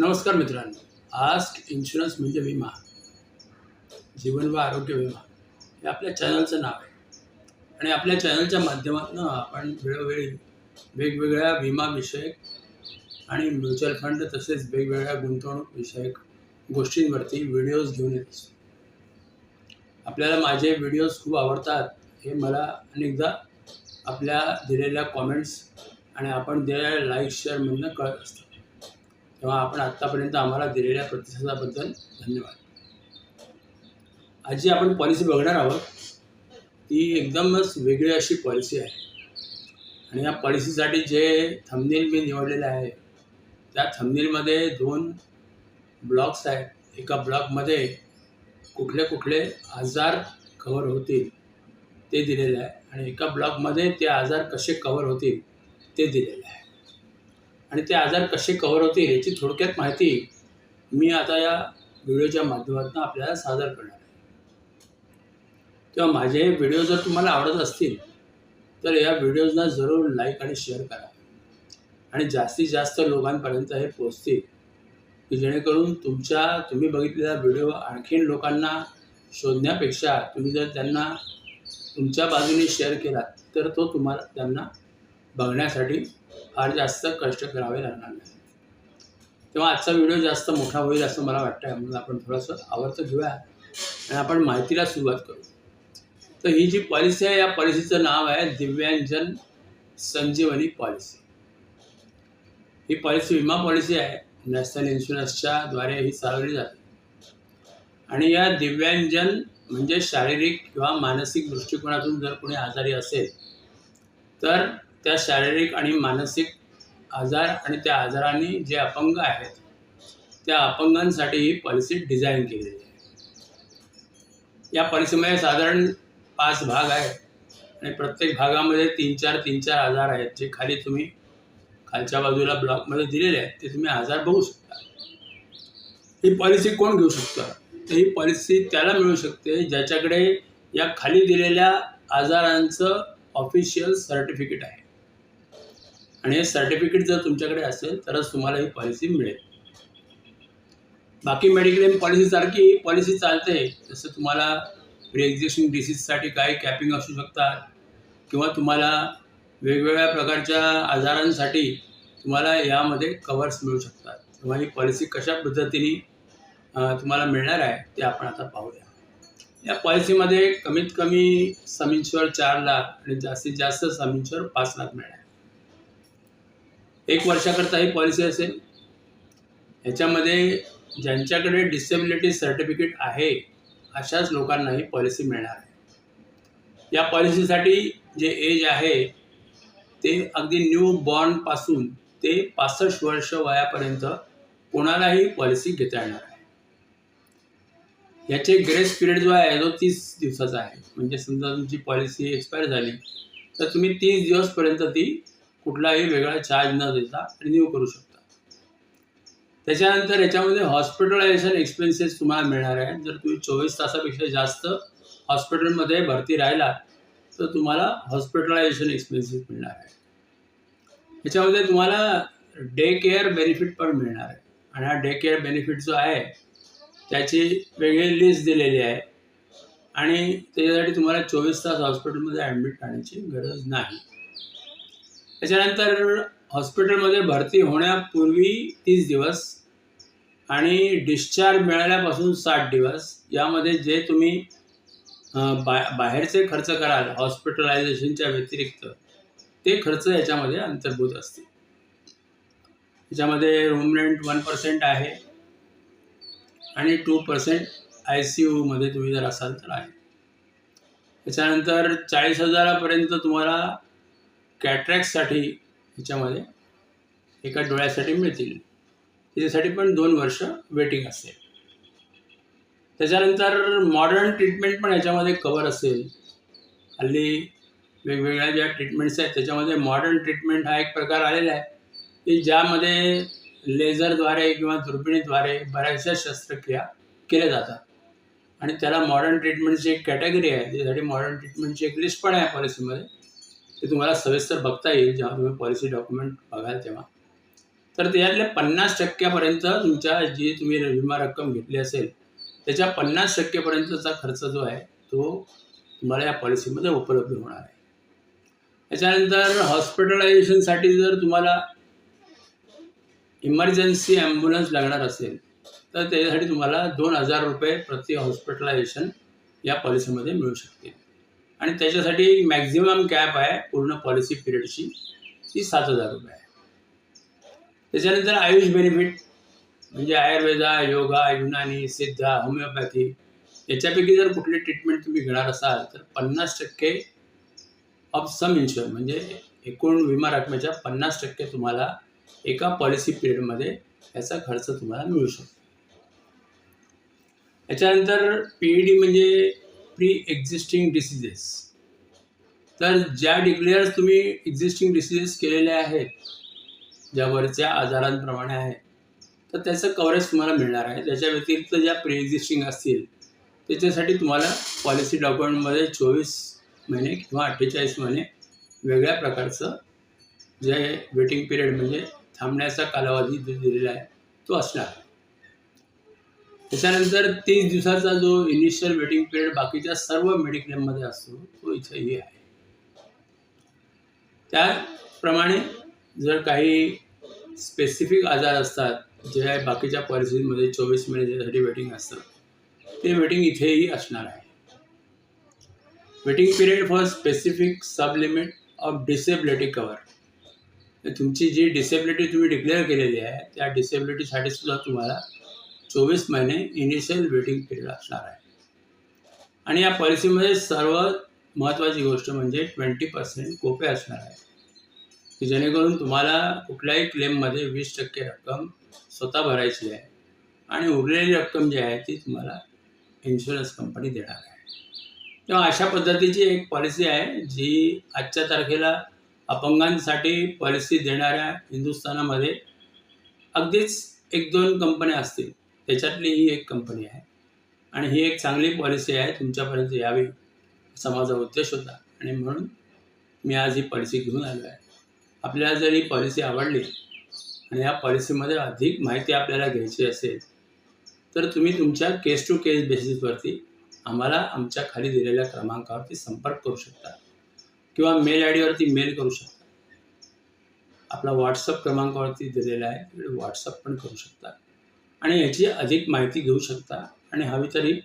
नमस्कार मित्रांनो. Ask insurance म्हणजे विमा. जीवन व आरोग्य विमा हे आपल्या चॅनलचं नाव आहे. आणि आपल्या चॅनलच्या माध्यमातून आपण वेळोवेळी वेगवेगळ्या विमाविषयक आणि म्युच्युअल फंड तसेच वेगवेगळ्या गुंतवणूक विषयक गोष्टींवरती व्हिडिओज घेऊन येत असतो. आपल्याला माझे व्हिडिओज खूप आवडतात हे मला अनेकदा आपल्या दिलेल्या कॉमेंट्स आणि आपण दिलेल्या लाईक शेअरमधनं कळत असतं. तेव्हा आपण आत्तापर्यंत आम्हाला दिलेल्या प्रतिसादाबद्दल धन्यवाद. आज जी आपण पॉलिसी बघणार आहोत. ती एकदमच वेगळी अशी पॉलिसी आहे. आणि या पॉलिसीसाठी जे थंबनेल मी निवडलेलं आहे त्या थंबनेलमध्ये दोन ब्लॉक्स आहेत. एका ब्लॉकमध्ये कुठले कुठले आजार कव्हर होतील ते दिलेलं आहे आणि एका ब्लॉकमध्ये ते आजार कसे कव्हर होतील ते दिलेलं आहे. आणि ते आजार कसे कव्हर होतील याची थोडक्यात माहिती मी आता या व्हिडिओच्या माध्यमातून आपल्याला सादर करणार आहे. तेव्हा माझे हे व्हिडिओ जर तुम्हाला आवडत असतील तर या व्हिडिओजना जरूर लाईक आणि शेअर करा. आणि जास्तीत जास्त लोकांपर्यंत हे पोचतील की जेणेकरून तुमच्या तुम्ही बघितलेला व्हिडिओ आणखीन लोकांना शोधण्यापेक्षा तुम्ही जर त्यांना तुमच्या बाजूने शेअर केला तर तो तुम्हाला त्यांना बघण्यासाठी फार जास्त कष्ट करावे लागणार नाही. तेव्हा आजचा व्हिडिओ जास्त मोठा होईल असं मला वाटतं म्हणून आपण थोडंसं आवर्त घेऊया आणि आपण माहितीला सुरुवात करू. तर ही जी पॉलिसी आहे या पॉलिसीचं नाव आहे दिव्यांजन संजीवनी पॉलिसी ही पॉलिसी विमा पॉलिसी आहे. नॅशनल इन्शुरन्सच्या द्वारे ही चालवली जाते. आणि या दिव्यांजन म्हणजे शारीरिक किंवा मानसिक दृष्टिकोनातून जर कोणी आजारी असेल तर त्या शारीरिक आणि मानसिक आजार आणि त्या आजाराने जे अपंग आहेत त्या अपंगांसाठी ही पॉलिसी डिझाईन केलेली आहे. या पॉलिसीमध्ये साधारण पाच भाग आहेत आणि प्रत्येक भागामध्ये तीन चार तीन चार आजार आहेत जे खाली तुम्ही खालच्या बाजूला ब्लॉकमध्ये दिलेले आहेत ते तुम्ही आजार बघू शकता. ही पॉलिसी कोण घेऊ शकतं? तर ही पॉलिसी त्याला मिळू शकते ज्याच्याकडे या खाली दिलेल्या आजारांचं ऑफिशियल सर्टिफिकेट आहे. आणि हे सर्टिफिकेट जर तुमच्याकडे असेल तरच तुम्हाला ही पॉलिसी मिळेल. बाकी मेडिक्लेम पॉलिसीसारखी पॉलिसी चालते. जसं तुम्हाला प्री डिसीजसाठी काही कॅपिंग असू शकतात किंवा तुम्हाला वेगवेगळ्या प्रकारच्या आजारांसाठी तुम्हाला यामध्ये कवर्स मिळू शकतात. तेव्हा ही पॉलिसी कशा पद्धतीने तुम्हाला मिळणार आहे ते आपण आता पाहूया. या पॉलिसीमध्ये कमीत कमी सम चार लाख आणि जास्तीत जास्त सम पाच लाख मिळणार एक वर्षाकरता ही पॉलिसी असेल. ह्याच्यामध्ये ज्यांच्याकडे डिसेबिलिटी सर्टिफिकेट आहे अशाच लोकांना ही पॉलिसी मिळणार आहे. या पॉलिसीसाठी जे एज आहे ते अगदी न्यू बॉर्नपासून ते पासष्ट वर्ष वयापर्यंत कोणालाही पॉलिसी घेता येणार आहे याचे ग्रेस पिरियड जो आहे तो तीस दिवसाचा आहे. म्हणजे समजा तुमची पॉलिसी एक्सपायर झाली तर तुम्ही तीस दिवसपर्यंत ती कुठलाही वेगळा चार्ज न देता रिन्यू करू शकता. त्याच्यानंतर याच्यामध्ये हॉस्पिटलायझेशन एक्सपेन्सेस तुम्हाला मिळणार आहे. जर तुम्ही चोवीस तासापेक्षा जास्त हॉस्पिटलमध्ये भरती राहिला तर तुम्हाला हॉस्पिटलायझेशन एक्सपेन्सेस मिळणार आहे याच्यामध्ये तुम्हाला डे केअर बेनिफिट पण मिळणार आहे. आणि हा डे केअर बेनिफिट जो आहे त्याची वेगळी लिस्ट दिलेली आहे. आणि त्याच्यासाठी तुम्हाला चोवीस तास हॉस्पिटलमध्ये ॲडमिट राहण्याची गरज नाही. त्याच्यानंतर हॉस्पिटलमध्ये भरती होण्यापूर्वी तीस दिवस आणि डिस्चार्ज मिळाल्यापासून साठ दिवस. यामध्ये जे तुम्ही बा बाहेरचे खर्च कराल हॉस्पिटलायझेशनच्या व्यतिरिक्त ते खर्च याच्यामध्ये अंतर्भूत असतील. याच्यामध्ये रूम रेंट वन पर्सेंट आहे आणि टू पर्सेंट आय सी यूमध्ये तुम्ही जर असाल तर आहे. त्याच्यानंतर चाळीस हजारापर्यंत तुम्हाला कॅट्रॅक्टसाठी ह्याच्यामध्ये एका डोळ्यासाठी मिळतील. त्याच्यासाठी पण दोन वर्ष वेटिंग असेल. त्याच्यानंतर मॉडर्न ट्रीटमेंट पण याच्यामध्ये कवर असेल. हल्ली वेगवेगळ्या ज्या ट्रीटमेंट्स आहेत त्याच्यामध्ये मॉडर्न ट्रीटमेंट हा एक प्रकार आलेला आहे की ज्यामध्ये लेझरद्वारे किंवा दुर्बिणीद्वारे बऱ्याचशा शस्त्रक्रिया केल्या जातात. आणि त्याला मॉडर्न ट्रीटमेंटची एक कॅटेगरी आहे त्याच्यासाठी मॉडर्न ट्रीटमेंटची एक लिस्ट पण आहे पॉलिसीमध्ये ते तुम्हाला सविस्तर बघता येईल जेव्हा तुम्ही पॉलिसी डॉक्युमेंट बघाल तेव्हा. तर त्यातल्या पन्नास टक्क्यापर्यंत तुमच्या जी तुम्ही विमा रक्कम घेतली असेल त्याच्या पन्नास टक्केपर्यंतचा खर्च जो आहे तो तुम्हाला या पॉलिसीमध्ये उपलब्ध होणार आहे. त्याच्यानंतर हॉस्पिटलायझेशनसाठी जर तुम्हाला इमर्जन्सी ॲम्ब्युलन्स लागणार असेल तर त्याच्यासाठी तुम्हाला दोन हजार रुपये प्रति हॉस्पिटलायझेशन या पॉलिसीमध्ये मिळू शकते आणि त्याच्यासाठी मॅक्झिमम कॅप आहे पूर्ण पॉलिसी पिरियडची ती सात हजार रुपये आहे. त्याच्यानंतर आयुष बेनिफिट म्हणजे आयुर्वेदा योगा युनानी सिद्धा होमिओपॅथी याच्यापैकी जर कुठली ट्रीटमेंट तुम्ही घेणार असाल तर पन्नास टक्के ऑफ सम इन्शुअर म्हणजे एकूण विमा रकमेच्या पन्नास टक्के तुम्हाला एका पॉलिसी पिरियडमध्ये याचा खर्च तुम्हाला मिळू शकतो. याच्यानंतर पी ई डी म्हणजे प्री एक्झिस्टिंग डिसिजेस तर ज्या डिक्लेअर्स तुम्ही एक्झिस्टिंग डिसिजेस केलेले आहेत ज्यावरच्या आजारांप्रमाणे आहे तर त्याचं कव्हरेज तुम्हाला मिळणार आहे. त्याच्या व्यतिरिक्त ज्या प्री एक्झिस्टिंग असतील त्याच्यासाठी तुम्हाला पॉलिसी डॉक्युमेंटमध्ये चोवीस महिने किंवा अठ्ठेचाळीस महिने वेगळ्या प्रकारचं जे वेटिंग पिरियड म्हणजे थांबण्याचा कालावधी दिलेला आहे तो असणार. त्याच्यानंतर तीस दिवसाचा जो इनिशियल वेटिंग पिरियड बाकीच्या सर्व मेडिक्लेममध्ये असतो तो इथेही आहे. त्याप्रमाणे जर काही स्पेसिफिक आजार असतात जे बाकीच्या पॉलिसीमध्ये चोवीस महिने ज्यासाठी वेटिंग असतं ते वेटिंग इथेही असणार आहे. Waiting period for specific sub limit of disability cover तुमची जी डिसेबिलिटी तुम्ही डिक्लेअर केलेली आहे त्या डिसेबिलिटीसाठी सुद्धा तुम्हाला चोवीस महिने इनिशियल वेटिंग पिरियड असणार आहे. आणि या पॉलिसीमध्ये सर्वात महत्त्वाची गोष्ट म्हणजे ट्वेंटी पर्सेंट कोपे असणार आहे. की जेणेकरून तुम्हाला कुठल्याही क्लेममध्ये वीस टक्के रक्कम स्वतः भरायची आहे आणि उरलेली रक्कम जी आहे ती तुम्हाला इन्शुरन्स कंपनी देणार आहे. तेव्हा अशा पद्धतीची एक पॉलिसी आहे जी आजच्या तारखेला अपंगांसाठी पॉलिसी देणाऱ्या हिंदुस्थानामध्ये अगदीच एक दोन कंपन्या असतील त्याच्यातली ही एक कंपनी आहे. आणि ही एक चांगली पॉलिसी आहे तुमच्यापर्यंत यावी असा माझा उद्देश होता. आणि म्हणून मी आज ही पॉलिसी घेऊन आलो आहे. आपल्याला जर ही पॉलिसी आवडली आणि या पॉलिसीमध्ये अधिक माहिती आपल्याला घ्यायची असेल तर तुम्ही तुमच्या केस टू केस बेसिसवरती आम्हाला आमच्या खाली दिलेल्या क्रमांकावरती संपर्क करू शकता. किंवा मेल आय डीवरती मेल करू शकता. आपला व्हॉट्सअप क्रमांकावरती दिलेला आहे व्हॉट्सअप पण करू शकता. आणि याची अधिक माहिती घेऊ शकता. आणि हवी तर ही